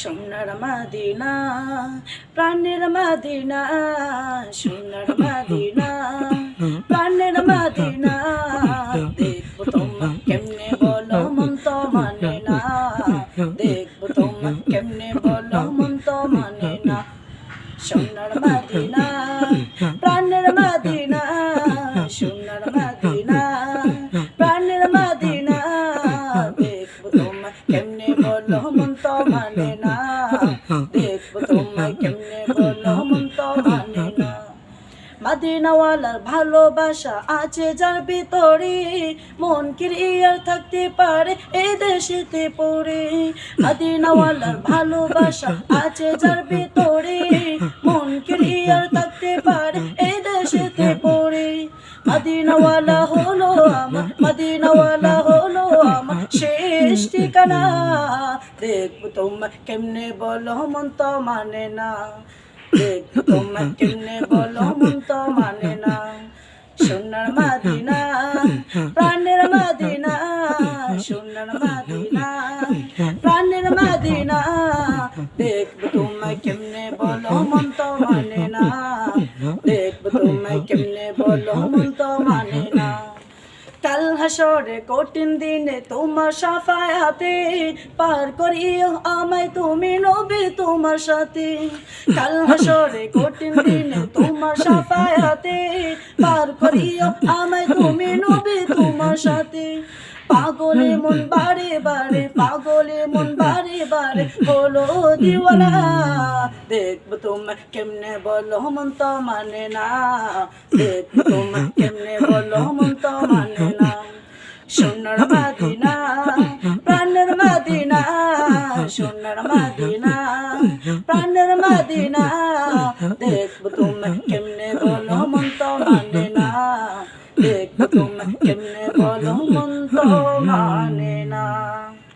সোনার মাদিনা, প্রাণের মাদিনা, সোনার মাদিনা, প্রাণের মাদিনা। দেখব তোমার কেমনে বলো, মন তো মানে না। দেখব তোমার কেমনে বলো, মন তো মানে না। সোনার মাদিনা, প্রাণের মাদিনা, সোনার মন মানে মন মানে মাদিনাওয়ালার ভালোবাসা আছে যার ভিতরে মন ক্রিয়ার থাকতে পারে দেশেতে পড়ে মাদিনাওয়ালার ভালোবাসা আছে যার ভিতরে মন থাকতে পারে এই দেশেতে পড়ে মাদিনাওয়ালা হলো দেখব তোমার কেমনে বলো মন তো মানে না। দেখব তোমার কেমনে বলো মন তো মানে না। সোনার মাদিনা, প্রাণের মাদিনা, সোনার মাদিনা, প্রাণের মাদিনা। দেখব তোমায় কেমনে বলো মন তো মানে না। দেখব তোমায় কেমনে বলো মন তো মানে হাসরে কঠিন দিনে তোমার সাফায়াতে পার করিও আমায় তুমি নবী তোমার সাথে। কাল হাসরে কঠিন দিনে তোমার সাফায়াতে পার করিও আমায় তুমি নবী তোমার সাথে। পাগলে মন বারে বারে, পাগলে মন বারে বারে, বলো দিওয়ানা, দেখব তোমার কেমনে বলো, মন তো মানে না। দেখব তোমার মাদিনা, প্রাণের মাদিনা, দেখব তোমার কেমনে বলো মন তো মানে না দেখব তোমার কেমনে বলো মন তো মানে